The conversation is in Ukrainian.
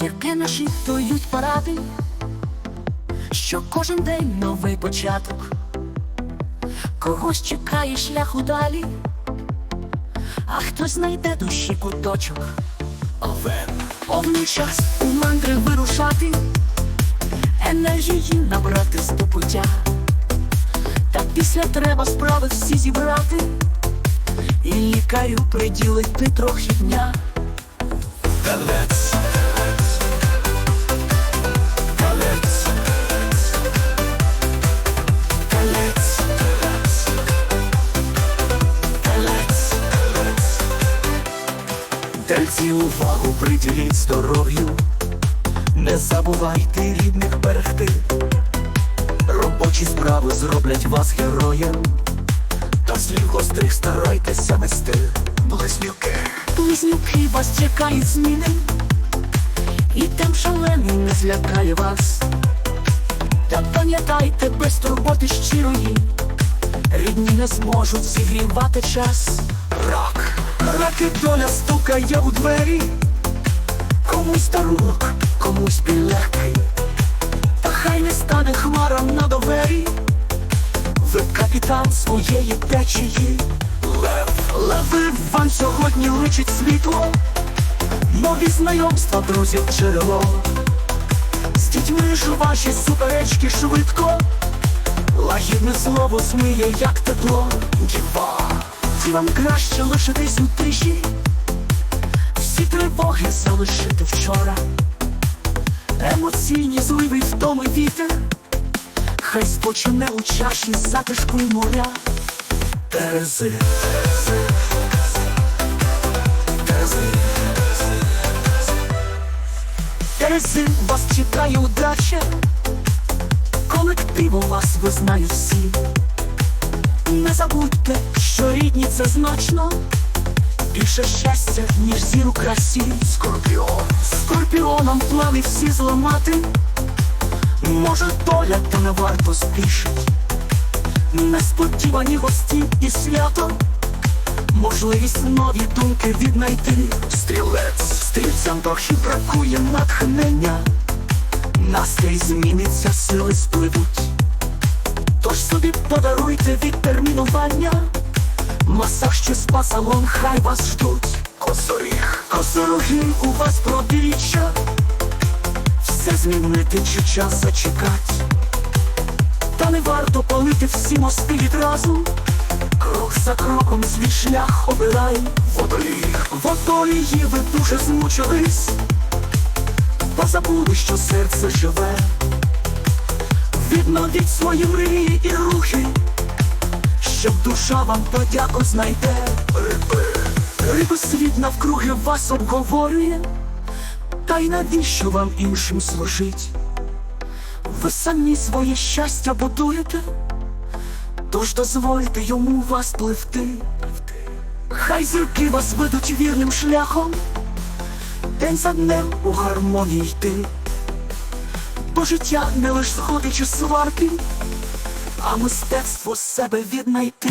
Зірки наші дають поради, що кожен день новий початок, когось чекає шлях далі, а хтось знайде душі куточок. Овен, овний час у мандри вирушати, енергії набрати з побуття. Та після треба справи всі зібрати, і лікарю приділити трохи дня. Телець. Тельці увагу приділіть здоров'ю, не забувайте рідних берегти. Робочі справи зроблять вас героєм, та слів гострих старайтеся нести. Близнюки. Близнюки вас чекають зміни, і тем шалений не злякає вас. Та пам'ятайте без турботи щирої, рідні не зможуть зігрівати час. Рак, раки доля стукає у двері, комусь дарунок, комусь білегкий. Та хай не стане хмарам на довері, ви капітан своєї течії. Лев, леви вам сьогодні личить світло, нові знайомства, друзів джерело. З дітьми ж ваші суперечки швидко, лагідне слово змиє, як тепло. Діва, ті вам краще лишитись у тиші, всі тривоги залишити вчора. Емоційні зливи втоми вітер, хай спочине у чаші затишку й моря. Терези. Терези. Терези вас чекає удача, колектив у вас визнають всі. Не забудьте, що рідні це значно, більше щастя, ніж зір у красі. Скорпіон. Скорпіоном плани всі зламати. Може доля, та не варто спішить. Несподівані гості і свято, можливість нові думки віднайти. Стрілець, стрільцям трохи бракує натхнення, настрій зміниться, сили спливуть. Тож собі подаруйте відтермінування, масаж чи спа-салон хай вас ждуть. Косоріг, косороги у вас протиріччя, все змінити чи час зачекать. Та не варто палити всі мости відразу. Крок за кроком свій шлях обирай Водолій, водолії ви дуже змучились, та забули, що серце живе. Відновіть свої мрії і рухи, щоб душа вам подяку знайде. Риби світ навкруги вас обговорює, та й навіщо вам іншим служить? Ви самі своє щастя будуєте, тож дозвольте йому вас пливти. Хай зірки вас ведуть вірним шляхом, день за днем у гармонії йти. Бо життя не лиш сходить у сварки, а мистецтво себе віднайти.